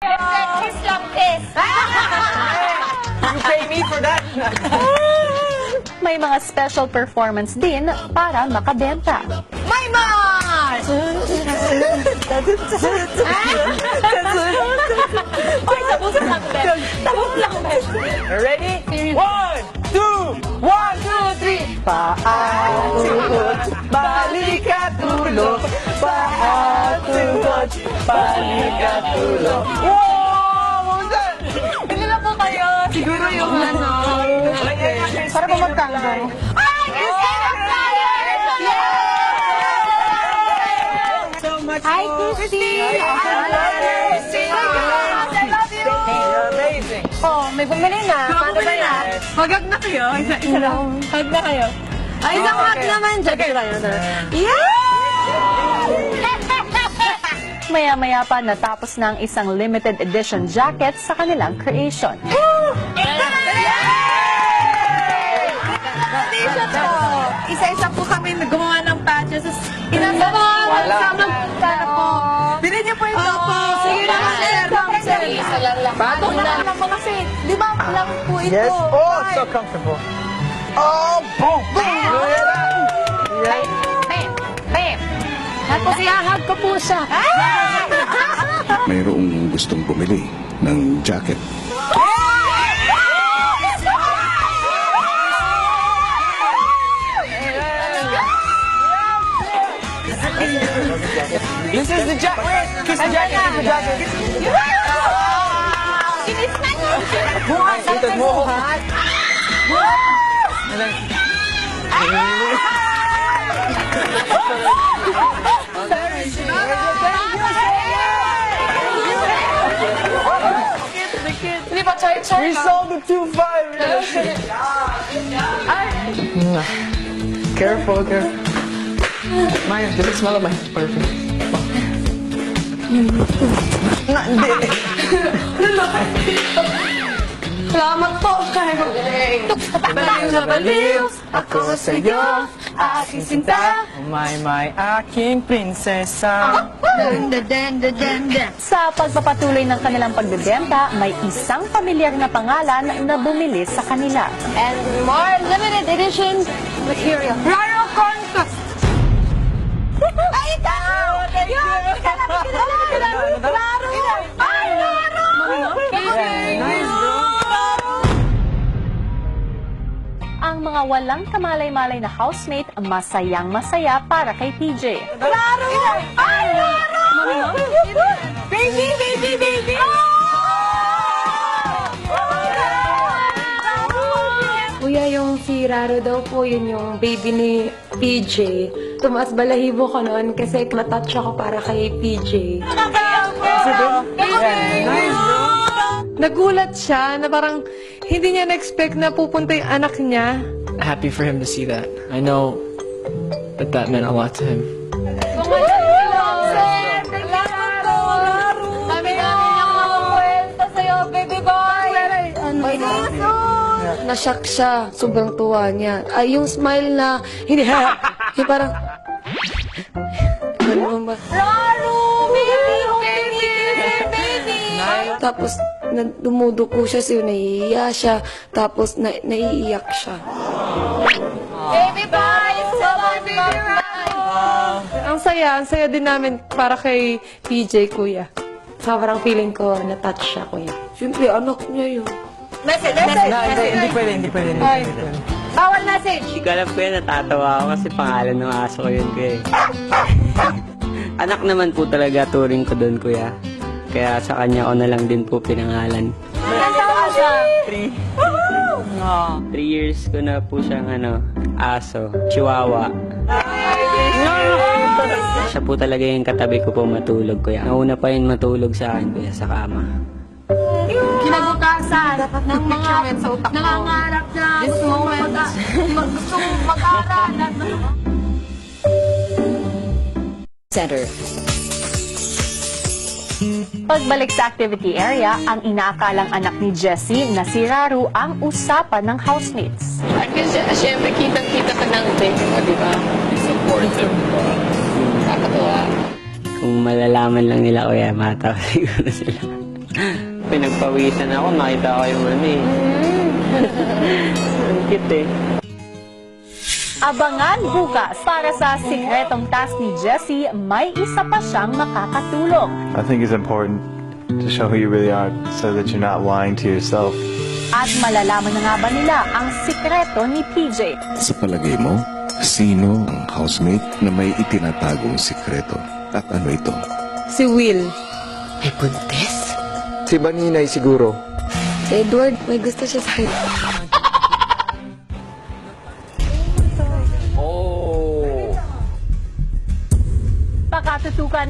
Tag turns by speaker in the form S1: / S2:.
S1: Kiss lang, kiss.
S2: You pay me for that?
S3: May mga special performance din para makabenta.
S1: My man! Ay, tapos lang, Ben. Tapos lang, Ben.
S2: Ready? One, two, one, two, three. Paatubot, balik at tulog. Paatubot, balik at tulog. Wow!
S1: Na po kayo. Siguro yung ano.
S2: Para ba magtango?
S1: Ay, and a flyer!
S2: So much
S1: Hi, Christy! I love you!
S2: You're amazing.
S1: Oh, may bumili na. Paano ba na?
S4: Magag na kayo. Isa, isa lang.
S1: Hug na kayo. Ay, isang
S2: Okay.
S1: hug naman dyan. Yeah!
S3: Maya-maya pa natapos na ang isang limited edition jacket sa kanilang creation.
S4: Isa-isa po kami gumawa ng patches. Inasama sama sana po. Bilhin niyo po ito. Opo.
S1: Sige na, sir. Sir, isa lang lang.
S4: Batong lang lang po kasi. Lima lang po ito.
S2: Yes. Oh, so comfortable. Oh, boom, boom. Yeah.
S4: Tapos ihahag ko po siya.
S5: mayroong gustong bumili ng jacket.
S2: This is the jacket. Wait, kiss the jacket. Kiss the jacket.
S1: Kinis na niya.
S2: Buhat. Ito mo.
S1: Hindi pa choy-choy
S2: We sold the 2-5. Careful, careful. Maya, does it smell of my perfume? Na, hindi.
S4: Salamat po. Ko. Baliw na baliw. Ako sa'yo. Aking sinta.
S2: My, my, aking prinsesa.
S3: Sa pagpapatuloy ng kanilang pagbebenta, may isang pamilyar na pangalan na bumili sa kanila.
S1: And more limited edition material.
S4: Raro Conca.
S3: Mga walang kamalay-malay na housemate, masayang masaya para kay PJ.
S1: Klaro! Ay, klaro! Baby, baby, baby!
S6: Kuya, yung si Raro daw po, yun yung baby ni PJ. Tumaas balahibo ko noon kasi natouch ako para kay PJ. Nagulat siya na parang hindi niya na-expect na pupunta yung anak niya.
S7: happy for him to see that. I know that that meant a lot to him.
S6: Nashock siya. Sobrang tuwa niya. Ay, yung smile na, hindi, yung parang, ganun ba?
S1: Klaro! Baby! Baby! Baby!
S6: Tapos, na, dumuduko siya, so naiiya siya. Tapos, na, naiiyak siya.
S1: Baby boy! So baby
S6: Ang saya, ang saya din namin para kay PJ, kuya. Sobrang feeling ko, na-touch siya, kuya. Siyempre, anak niya yun.
S1: Message! Message!
S2: Na, hindi, hindi pwede, hindi pwede. Hindi pwede.
S1: Bawal message!
S8: Hindi ko alam ko yun, natatawa ako kasi pangalan ng aso ko yun, kuya. eh. Anak naman po talaga turing ko doon, kuya. Kaya sa kanya ko na lang din po pinangalan.
S2: Three.
S8: Three years ko na po siyang ano, aso, chihuahua. Siya po talaga yung katabi ko po matulog, kuya. Nauna pa yun matulog sa akin, kuya, sa kama.
S4: Kinabukasan ng mga nangangarap na gusto mong mag- mag- gusto mong mag-aral.
S9: Center.
S3: Pagbalik sa activity area, ang inaakalang anak ni Jessie na si Raru ang usapan ng housemates.
S4: Kasi syempre kitang-kita ka ng baby mo, di ba? Supportive. Nakakatuwa.
S8: Kung malalaman lang nila, kuya, matawa siguro sila. Pinagpawisan ako, nakita ko yung ano eh. Ang cute eh.
S3: Abangan bukas para sa sikretong task ni Jessie, may isa pa siyang makakatulong.
S2: I think it's important to show who you really are so that you're not lying to yourself.
S3: At malalaman na nga ba nila ang sikreto ni PJ?
S5: Sa palagay mo, sino ang housemate na may itinatagong sikreto? At ano ito?
S6: Si Will. May buntis?
S2: Si Baninay siguro.
S6: Edward, may gusto siya sa akin.
S3: bukan